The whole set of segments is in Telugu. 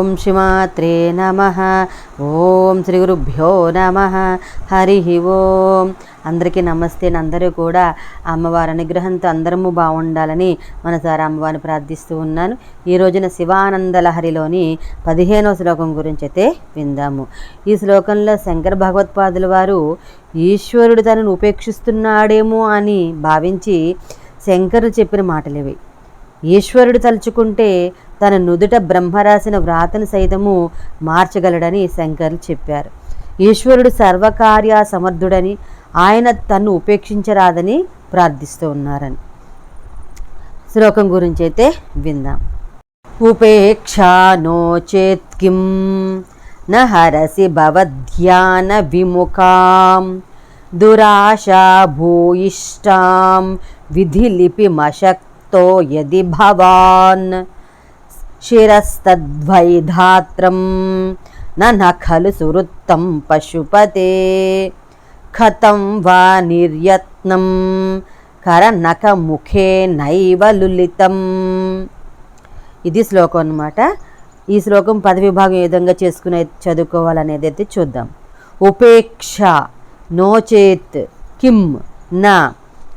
ఓం శ్రీమాత్రే నమ. ఓం శ్రీ గురుభ్యో నమ. హరి ఓం. అందరికీ నమస్తే. అందరూ కూడా అమ్మవారి అనుగ్రహంతో అందరము బాగుండాలని మనసారి అమ్మవారిని ప్రార్థిస్తూ ఉన్నాను. ఈ రోజున శివానంద లహరిలోని పదిహేనవ శ్లోకం గురించి అయితే విందాము. ఈ శ్లోకంలో శంకర భగవత్పాదుల వారు ఈశ్వరుడు తనను ఉపేక్షిస్తున్నాడేమో అని భావించి శంకరుడు చెప్పిన మాటలేవి. ఈశ్వరుడు తలుచుకుంటే తన నుదుట బ్రహ్మ రాసిన వ్రాతను సైతము మార్చగలడని శంకర్లు చెప్పారు. ఈశ్వరుడు సర్వకార్య సమర్థుడని ఆయన తన్ను ఉపేక్షించరాదని ప్రార్థిస్తూ ఉన్నారని. శ్లోకం గురించి అయితే విందాం. ఉపేక్షా నో కిం న హరసి భవధ్యాన విముఖాం దురాశా భూయిష్టాం విధిలిపిమశక్తో యది భవాన్ శిరస్తద్వైధాత్రం న ఖలు సువృత్తం పశుపతే కథం వా నిర్యత్నం కరనకముఖే నైవ లులితం. ఇది శ్లోకం అనమాట ఈ శ్లోకం పద విభాగం ఏ విధంగా చేసుకునే చదువుకోవాలనేది అయితే చూద్దాం. ఉపేక్ష నోచేత్ కిం నా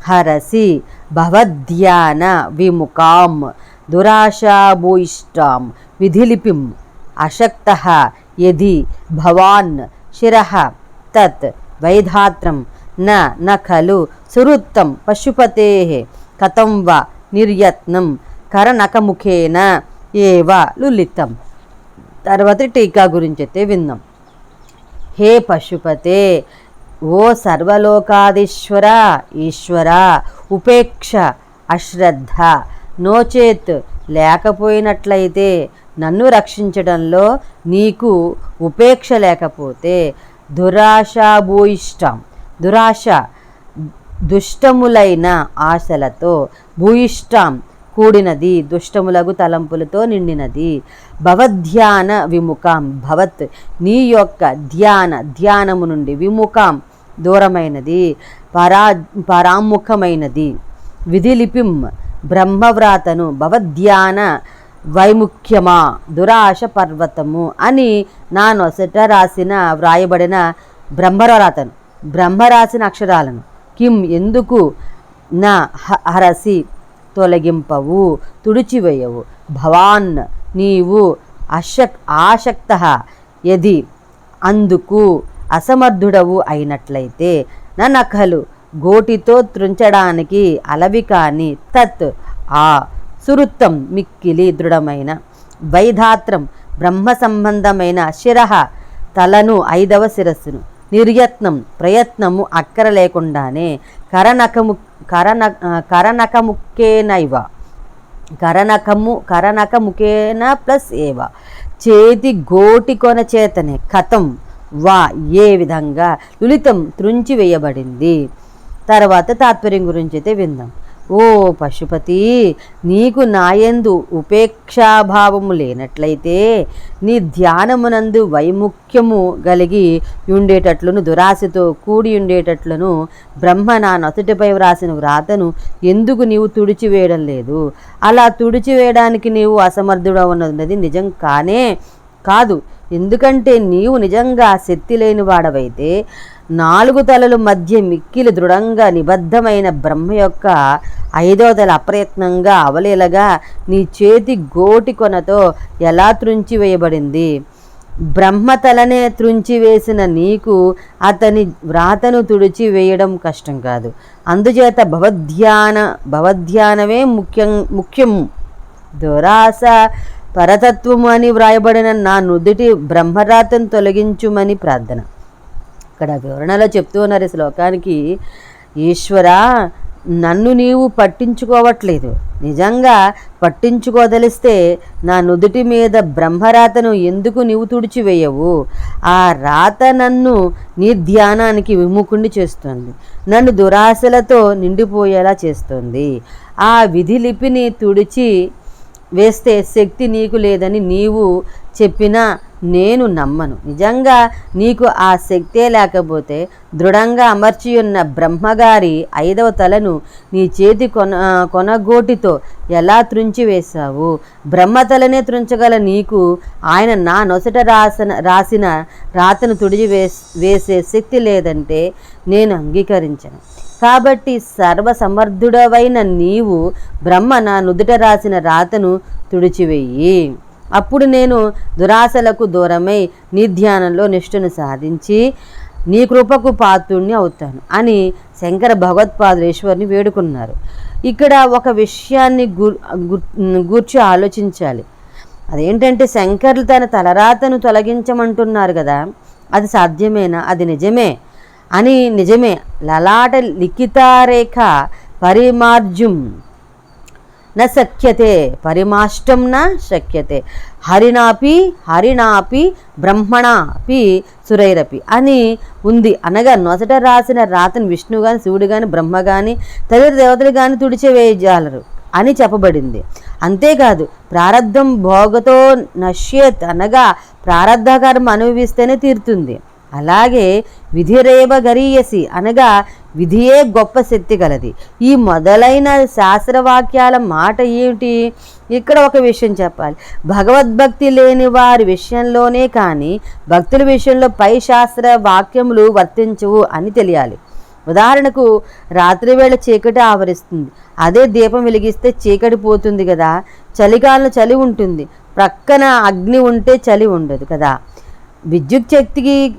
హరసి భవధ్యాన విముఖాం దురాశాభూయిష్టాం విధిలిపిం అశక్త యది భవాన్ శిర తత్ వైధాత్రం న న ఖలు సురుత్తం పశుపతే కథం వా నిర్యత్నం కరనకముఖేన ఏవ లులితం తర్వాత టీకా గురించి అయితే విందాం హే పశుపతే ఓ సర్వలోకాదీశ్వర ఈశ్వర ఉపేక్ష అశ్రద్ధ నోచేత్ లేకపోయినట్లయితే నన్ను రక్షించడంలో నీకు ఉపేక్ష లేకపోతే దురాశాభూయిష్టం దురాశ దుష్టములైన ఆశలతో భూయిష్టం కూడినది దుష్టములగు తలంపులతో నిండినది. భవధ్యాన విముఖం భవత్ నీ యొక్క ధ్యాన ధ్యానము నుండి విముఖం దూరమైనది పరా పరాముఖమైనది. విధిలిపిం బ్రహ్మవ్రాతను భవధ్యాన వైముఖ్యమా దురాశ పర్వతము అని నా నొసట రాసిన వ్రాయబడిన బ్రహ్మరాతను. బ్రహ్మ రాసిన అక్షరాలను. కిం ఎందుకు నా హ- హరసి తొలగింపవు తుడిచివేయవు? భవాన్ నీవు అశక్ ఆసక్త యది అందుకు అసమర్థుడవు అయినట్లయితే నా నఖలు గోటితో త్రుంచడానికి అలవి కాని తత్ ఆ సురుత్తం మిక్కిలి దృఢమైన. వైధాత్రం బ్రహ్మ సంబంధమైన శిరహ తలను ఐదవ శిరస్సును. నిర్యత్నం ప్రయత్నము అక్కర లేకుండానే కరనకము కరన కరనకముక్కేనైవ కరనకము కరనకముఖేన ప్లస్ ఏవ. చేతి గోటి కొన చేతనే కథం వా ఏ విధంగా లులితం త్రుంచి వేయబడింది. తర్వాత తాత్పర్యం గురించి అయితే విందాం. ఓ పశుపతి నీకు నాయందు ఉపేక్షాభావము లేనట్లయితే నీ ధ్యానమునందు వైముఖ్యము కలిగి ఉండేటట్లును దురాశతో కూడి ఉండేటట్లును బ్రహ్మ నా నొసటిపై వ్రాసిన వ్రాతను ఎందుకు నీవు తుడిచివేయడం లేదు? అలా తుడిచివేయడానికి నీవు అసమర్థుడు ఉన్నది నిజం కానే కాదు. ఎందుకంటే నీవు నిజంగా శక్తి లేని వాడవైతే నాలుగు తలలు మధ్య మిక్కిలి దృఢంగా నిబద్ధమైన బ్రహ్మ యొక్క ఐదో తల అప్రయత్నంగా అవలేలగా నీ చేతి గోటి కొనతో ఎలా త్రుంచి వేయబడింది? బ్రహ్మతలనే త్రుంచి వేసిన నీకు అతని వ్రాతను తుడిచి వేయడం కష్టం కాదు. అందుచేత భవధ్యాన భవధ్యానమే ముఖ్యం ముఖ్యం. దురాస పరతత్వము అని వ్రాయబడిన నా నుదుటి బ్రహ్మరాతను తొలగించుమని ప్రార్థన. ఇక్కడ వివరణలో చెప్తూ ఉన్నారు ఈ శ్లోకానికి ఈశ్వర నన్ను నీవు పట్టించుకోవట్లేదు. నిజంగా పట్టించుకోదలిస్తే నా నుదుటి మీద బ్రహ్మరాతను ఎందుకు నీవు తుడిచివేయవు? ఆ రాత నన్ను నీ ధ్యానానికి విముఖుణ్ణి చేస్తుంది. నన్ను దురాశలతో నిండిపోయేలా చేస్తుంది. ఆ విధి లిపిని తుడిచి వేస్తే శక్తి నీకు లేదని నీవు చెప్పినా నేను నమ్మను. నిజంగా నీకు ఆ శక్తే లేకపోతే దృఢంగా అమర్చి ఉన్న బ్రహ్మగారి ఐదవ తలను నీ చేతి కొన కొనగోటితో ఎలా త్రుంచివేశావు? బ్రహ్మతలనే త్రుంచగల నీకు ఆయన నా నొసట రాసిన రాసిన రాతను తుడిచి వేసే శక్తి లేదంటే నేను అంగీకరించను. కాబట్టి సర్వసమర్థుడవైన నీవు బ్రహ్మ నా నుదుట రాసిన రాతను తుడిచివేయి. అప్పుడు నేను దురాశలకు దూరమై నీ ధ్యానంలో నిష్ఠను సాధించి నీ కృపకు పాత్రుణ్ణి అవుతాను అని శంకర భగవత్పాదులేశ్వరిని వేడుకున్నారు. ఇక్కడ ఒక విషయాన్ని గూర్చి ఆలోచించాలి. అదేంటంటే శంకర్లు తన తలరాతను తొలగించమంటున్నారు కదా అది సాధ్యమేనా? అది నిజమే అని నిజమే. లలాట లిఖితారేఖ పరిమార్జుం. న శక్యతే పరిమాష్టం న శక్యతే. హరినాపి హరినాపి బ్రహ్మణాపి సురైరపి అని ఉంది. అనగా నొసట రాసిన రాతను విష్ణు కానీ శివుడు కానీ బ్రహ్మ కానీ తదితర దేవతలు కానీ తుడిచివేయజాలరు అని చెప్పబడింది. అంతేకాదు ప్రారంధం భోగతో నశ్యేత్ అనగా ప్రారంధకర్మ అనుభవిస్తేనే తీరుతుంది. అలాగే విధిరేవ గరీయసి అనగా విధియే గొప్ప శక్తి గలది. ఈ మొదలైన శాస్త్రవాక్యాల మాట ఏమిటి? ఇక్కడ ఒక విషయం చెప్పాలి. భగవద్భక్తి లేని వారి విషయంలోనే కానీ భక్తుల విషయంలో పై శాస్త్ర వాక్యములు వర్తించవు అని తెలియాలి. ఉదాహరణకు రాత్రివేళ చీకటి ఆవరిస్తుంది. అదే దీపం వెలిగిస్తే చీకటి పోతుంది కదా? చలికాలం చలి ఉంటుంది. ప్రక్కన అగ్ని ఉంటే చలి ఉండదు కదా? విద్యుత్ శక్తికి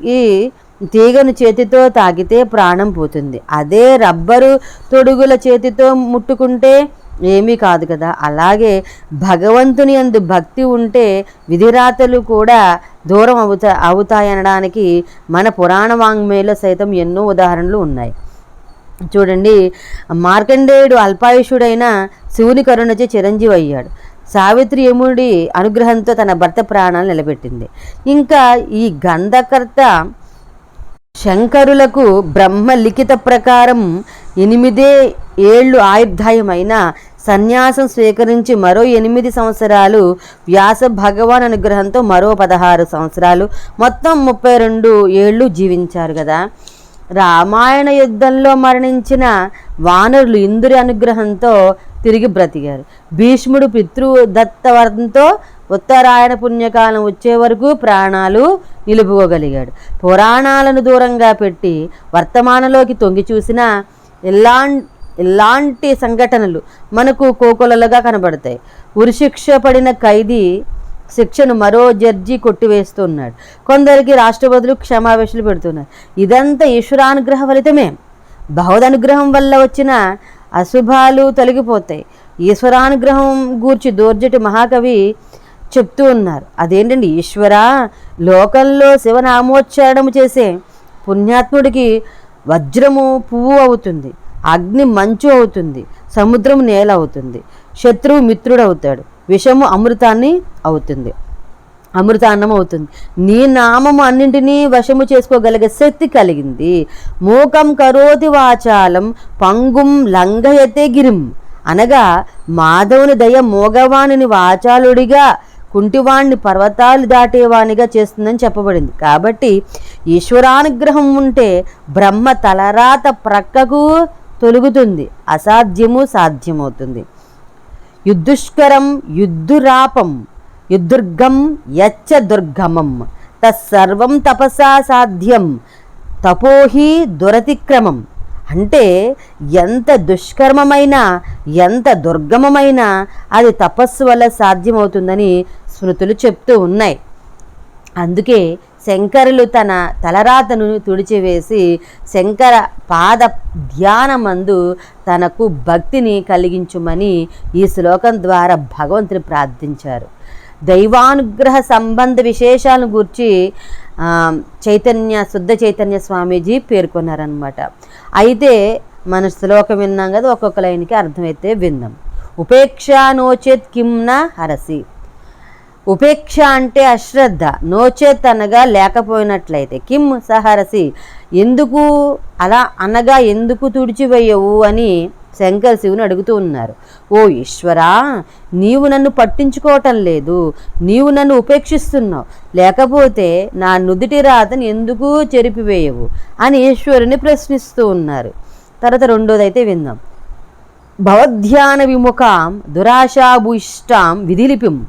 తీగను చేతితో తాకితే ప్రాణం పోతుంది. అదే రబ్బరు తొడుగుల చేతితో ముట్టుకుంటే ఏమీ కాదు కదా. అలాగే భగవంతుని అందు భక్తి ఉంటే విధిరాతలు కూడా దూరం అవుతా అవుతాయనడానికి మన పురాణ వాంగ్మేలో సైతం ఎన్నో ఉదాహరణలు ఉన్నాయి. చూడండి మార్కండేయుడు అల్పాయుషుడైన శివుని కరుణచే చిరంజీవి అయ్యాడు. సావిత్రి యముడి అనుగ్రహంతో తన భర్త ప్రాణాలు నిలబెట్టింది. ఇంకా ఈ గంధకర్త శంకరులకు బ్రహ్మ లిఖిత ప్రకారం ఎనిమిదే ఏళ్ళు ఆయుర్ధాయమైన సన్యాసం స్వీకరించి మరో ఎనిమిది సంవత్సరాలు వ్యాస భగవాన్ అనుగ్రహంతో మరో పదహారు సంవత్సరాలు. మొత్తం ముప్పై రెండు ఏళ్ళు జీవించారు కదా. రామాయణ యుద్ధంలో మరణించిన వానరులు ఇంద్రుడి అనుగ్రహంతో తిరిగి బ్రతికారు. భీష్ముడు పితృదత్తవరంతో ఉత్తరాయణ పుణ్యకాలం వచ్చే వరకు ప్రాణాలు నిలుపుకోగలిగాడు. పురాణాలను దూరంగా పెట్టి వర్తమానంలోకి తొంగి చూసిన ఎలా ఇలాంటి సంఘటనలు మనకు కోకొలలుగా కనబడతాయి. ఉరిశిక్ష పడిన ఖైదీ శిక్షను మరో జడ్జి కొట్టివేస్తున్నాడు. కొందరికి రాష్ట్రపతులు క్షమావేశాలు పెడుతున్నారు. ఇదంతా ఈశ్వరానుగ్రహ ఫలితమే. బహుదనుగ్రహం వల్ల వచ్చిన అశుభాలు తొలగిపోతాయి. ఈశ్వరానుగ్రహం గూర్చి దోర్జటి మహాకవి చెప్తూ ఉన్నారు. అదేంటండి? ఈశ్వర లోకంలో శివనామోచ్చారణము చేసే పుణ్యాత్ముడికి వజ్రము పువ్వు అవుతుంది. అగ్ని మంచు అవుతుంది. సముద్రం నేల అవుతుంది. శత్రువు మిత్రుడు అవుతాడు విషము అమృతాన్ని అవుతుంది. అమృతాన్నం అవుతుంది. నీ నామము అన్నింటినీ వశము చేసుకోగలిగే శక్తి కలిగింది. మూకం కరోతి వాచాలం పంగుం లంఘయతే గిరిం. అనగా మాధవుని దయ మోగవాణిని వాచాలుడిగా కుంటివాణ్ణి పర్వతాలు దాటేవాణిగా చేస్తుందని చెప్పబడింది. కాబట్టి ఈశ్వరానుగ్రహం ఉంటే బ్రహ్మ తలరాత ప్రక్కకు తొలుగుతుంది. అసాధ్యము సాధ్యమవుతుంది. యుద్ధుష్కరం యుద్ధురాపం యుద్ధుర్గం యచ్చ దుర్గమం తత్సర్వం తపసా సాధ్యం తపోహి దురతిక్రమం. అంటే ఎంత దుష్కర్మమైనా ఎంత దుర్గమమైనా అది తపస్సు వల్ల సాధ్యమవుతుందని స్మృతులు చెప్తూ ఉన్నాయి. అందుకే శంకరులు తన తలరాతను తుడిచివేసి శంకర పాద ధ్యానమందు తనకు భక్తిని కలిగించుమని ఈ శ్లోకం ద్వారా భగవంతుని ప్రార్థించారు. దైవానుగ్రహ సంబంధ విశేషాలను గురించి చైతన్య శుద్ధ చైతన్య స్వామీజీ పేర్కొన్నారనమాట అయితే మన శ్లోకం విన్నాం కదా ఒక్కొక్క లైన్కి అర్థమైతే విందాం ఉపేక్ష నోచేత్ కిమ్న హరసి. ఉపేక్ష అంటే అశ్రద్ధ. నోచేత్ అనగా లేకపోయినట్లయితే కిమ్ సహరసి ఎందుకు అలా అనగా ఎందుకు తుడిచివేయవు? అని శంకర్ శివుని అడుగుతూ ఉన్నారు. ఓ ఈశ్వరా నీవు నన్ను పట్టించుకోవటం లేదు. నీవు నన్ను ఉపేక్షిస్తున్నావు. లేకపోతే నా నుదుటి రాతని ఎందుకు చెరిపివేయవు? అని ఈశ్వరుని ప్రశ్నిస్తూ ఉన్నారు. తర్వాత రెండోదైతే విందాం. భవధ్యాన విముఖాం దురాశాభూయిష్టాం విధిలిపిం.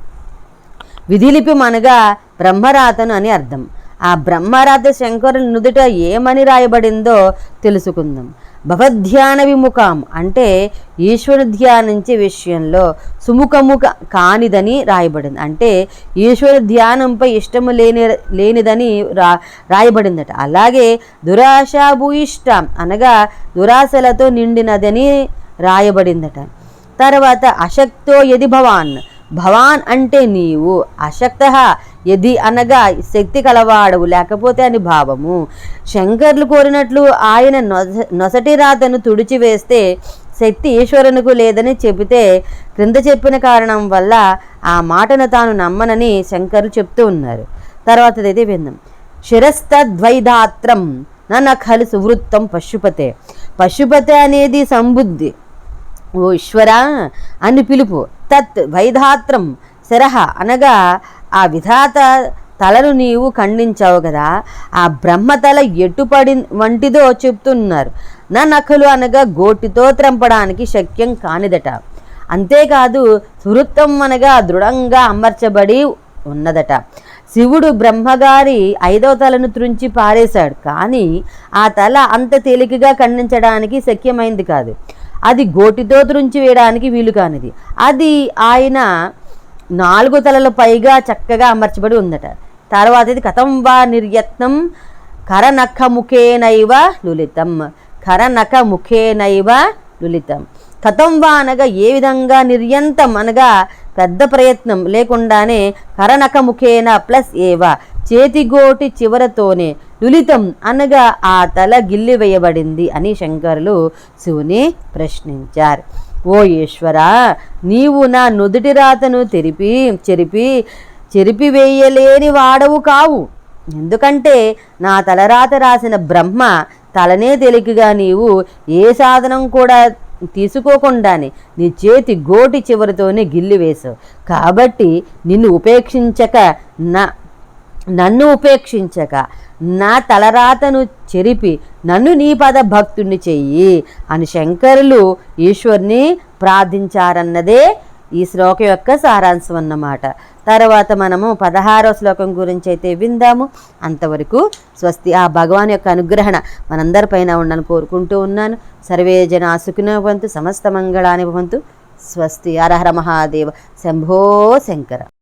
విధిలిపిం అనగా బ్రహ్మరాతను అని అర్థం. ఆ బ్రహ్మరాత శంకరుని నుదుట ఏమని రాయబడిందో తెలుసుకుందాం. భవధ్యాన విముఖం అంటే ఈశ్వరు ధ్యానించే విషయంలో సుముఖము కానిదని రాయబడింది. అంటే ఈశ్వరు ధ్యానంపై ఇష్టము లేని లేనిదని రా రాయబడిందట. అలాగే దురాశాభూయిష్టం అనగా దురాశలతో నిండినదని రాయబడిందట. తర్వాత అశక్తో యది భవాన్ భవాన్ అంటే నీవు అశక్త యది అనగా శక్తి కలవాడవు లేకపోతే అని భావము. శంకర్లు కోరినట్లు ఆయన నొస నొసటి రాతను తుడిచివేస్తే శక్తి ఈశ్వరునికి లేదని చెబితే క్రింద చెప్పిన కారణం వల్ల ఆ మాటను తాను నమ్మనని శంకర్లు చెప్తూ ఉన్నారు. తర్వాతదైతే విందాం. శిరస్తద్వైధాత్రం నన్న ఖలు సువృత్తం పశుపతే. పశుపతే అనేది సంబుద్ధి. ఓ ఈశ్వరా అని పిలుపు. తత్ వైధాత్రం శరహ అనగా ఆ విధాత తలను నీవు ఖండించావు కదా ఆ బ్రహ్మ తల ఎటుపడి వంటిదో చెప్తున్నారు. నా నఖలు అనగా గోటితో త్రంపడానికి శక్యం కానిదట. అంతేకాదు సువృత్తం అనగా దృఢంగా అమర్చబడి ఉన్నదట. శివుడు బ్రహ్మగారి ఐదవ తలను త్రుంచి పారేశాడు. కానీ ఆ తల అంత తేలికగా ఖండించడానికి శక్యమైంది కాదు. అది గోటితో త్రుంచి వేయడానికి వీలు కానిది. అది ఆయన నాలుగు తలల పైగా చక్కగా అమర్చబడి ఉందట. తర్వాత ఇది కథం వా నిర్యత్నం కరనఖముఖేనైవ లులితం. కరనఖముఖేనైవ లులితం. కథం వా అనగా ఏ విధంగా నిర్యంతం అనగా పెద్ద ప్రయత్నం లేకుండానే కరనఖముఖేన ప్లస్ ఏవ. చేతిగోటి చివరతోనే లులితం అనగా ఆ తల గిల్లి వేయబడింది అని శంకరులు శివుని ప్రశ్నించారు. ఓ ఈశ్వరా నీవు నా నుదుటి రాతను తెరిపి చెరిపి చెరిపివేయలేని వాడవు కావు. ఎందుకంటే నా తలరాత రాసిన బ్రహ్మ తలనే తెలికగా నీవు ఏ సాధనం కూడా తీసుకోకుండానే నీ చేతి గోటి చివరితోనే గిల్లివేశావు కాబట్టి నిన్ను ఉపేక్షించక నా నన్ను ఉపేక్షించక నా తలరాతను చెరిపి నన్ను నీ పద భక్తుణ్ణి చెయ్యి అని శంకరులు ఈశ్వర్ని ప్రార్థించారన్నదే ఈ శ్లోకం యొక్క సారాంశం అన్నమాట. తర్వాత మనము పదహారో శ్లోకం గురించి అయితే విందాము. అంతవరకు స్వస్తి ఆ భగవాన్ యొక్క అనుగ్రహణ మనందరిపైన ఉండని కోరుకుంటూ ఉన్నాను. సర్వే జన సుఖినో భవంతు సమస్త మంగళాని భవంతు. స్వస్తి. హరహర మహాదేవ. శంభో శంకర.